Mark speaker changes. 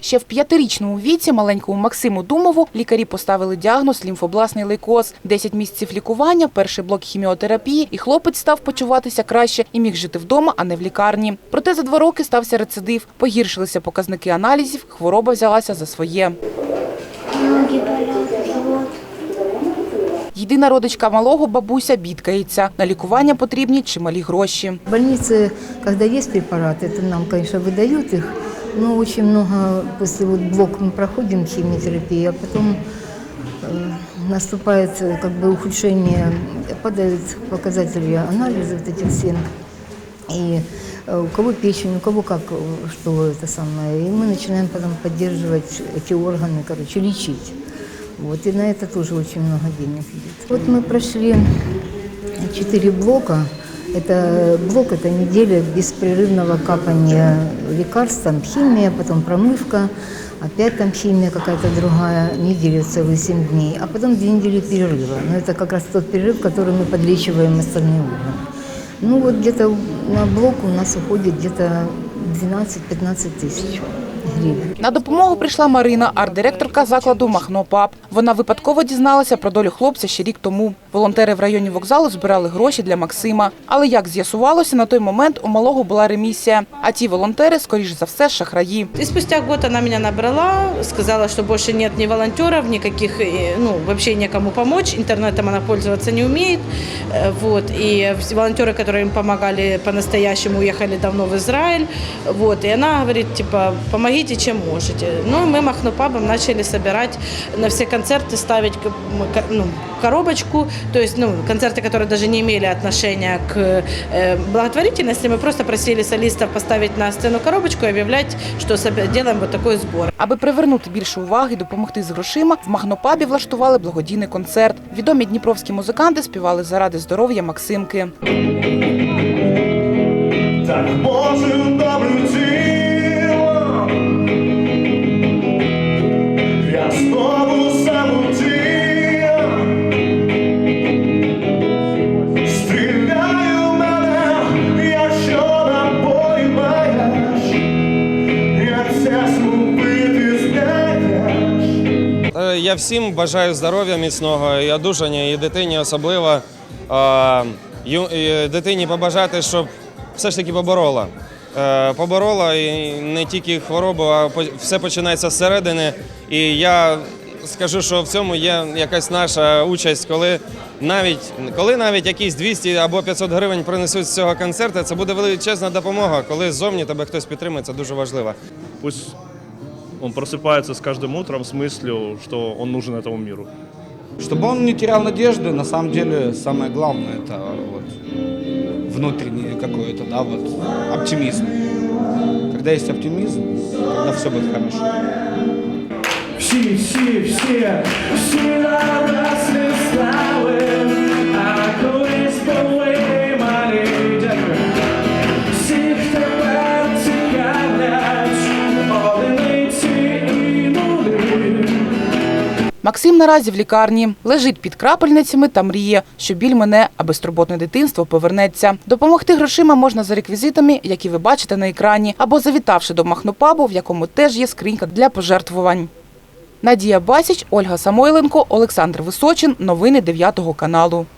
Speaker 1: Ще в п'ятирічному віці маленькому Максиму Думову лікарі поставили діагноз лімфобласний лейкоз. 10 місяців лікування, перший блок хіміотерапії, і хлопець став почуватися краще і міг жити вдома, а не в лікарні. Проте за два роки стався рецидив. Погіршилися показники аналізів, хвороба взялася за своє.
Speaker 2: Ноги болят, живот.
Speaker 1: Єдина родичка малого бабуся бідкається. На лікування потрібні чималі гроші.
Speaker 3: В больнице, когда есть препараты, это нам, конечно, выдают их, но очень много после вот блок мы проходим химиотерапии, а потом э, наступает э, как бы ухудшение, падают показатели анализа вот эти все. И э, у кого печень, у кого как, э, что это самое. И мы начинаем потом поддерживать эти органы, короче, лечить. Вот, и на это тоже очень много денег идет. Вот мы прошли четыре блока. Это блок, это неделя беспрерывного капания лекарств, там химия, потом промывка, опять там химия какая-то другая, неделя целые семь дней, а потом две недели перерыва. Но это как раз тот перерыв, который мы подлечиваем остальные органы. Ну вот где-то на блок у нас уходит где-то 12-15 тысяч гривен.
Speaker 1: На допомогу прийшла Марина, арт-директорка закладу Махнопап. Вона випадково дізналася про долю хлопця ще рік тому. Волонтери в районі вокзалу збирали гроші для Максима. Але як з'ясувалося, на той момент у малого була ремісія. А ті волонтери, скоріш за все, шахраї.
Speaker 4: И спустя год она меня набрала, сказала, что больше нет ни волонтеров, никаких, э, ну, вообще некому помочь, интернетом она пользоваться не умеет. Э, Вот, и все волонтеры, которые им помогали по-настоящему, уехали давно в Израиль. Вот, и она говорит, типа, помогите, чем можете. Ну, мы Махнупабом начали собирать на все концерты, ставить к- м, ко- ну, коробочку, то есть, ну, концерты, которые даже не имели отношения к э, благотворительности, мы просто просили солистов поставить на сцену коробочку и объявлять, что собя- делаем вот такой сбор.
Speaker 1: Аби привернути більше уваги і допомогти з грошима, в Махнопабі влаштували благодійний концерт. Відомі дніпровські музиканти співали заради здоров'я Максимки.
Speaker 5: Так може Я
Speaker 6: всім бажаю здоров'я міцного і одужання, і дитині особливо. Е, Дитині побажати, щоб все ж таки поборола. Е, Поборола і не тільки хворобу, а все починається зсередини. І я скажу, що в цьому є якась наша участь, коли навіть, коли навіть якісь 200 або 500 гривень принесуть з цього концерту, це буде величезна допомога. Коли ззовні тебе хтось підтримує, це дуже важливо.
Speaker 7: Пусть он просыпается с каждым утром с мыслью, что он нужен этому миру.
Speaker 8: Чтобы он не терял надежды, на самом деле самое главное это вот внутренний какой-то, да, вот оптимизм. Когда есть оптимизм, тогда все будет хорошо.
Speaker 5: Всі, всі, всі, всі нас
Speaker 1: Максим наразі в лікарні лежить під крапельницями та мріє, що біль мене, а безтурботне дитинство повернеться. Допомогти грошима можна за реквізитами, які ви бачите на екрані, або завітавши до Махнопабу, в якому теж є скринька для пожертвувань. Надія Басіч, Ольга Самойленко, Олександр Височин. Новини 9 каналу.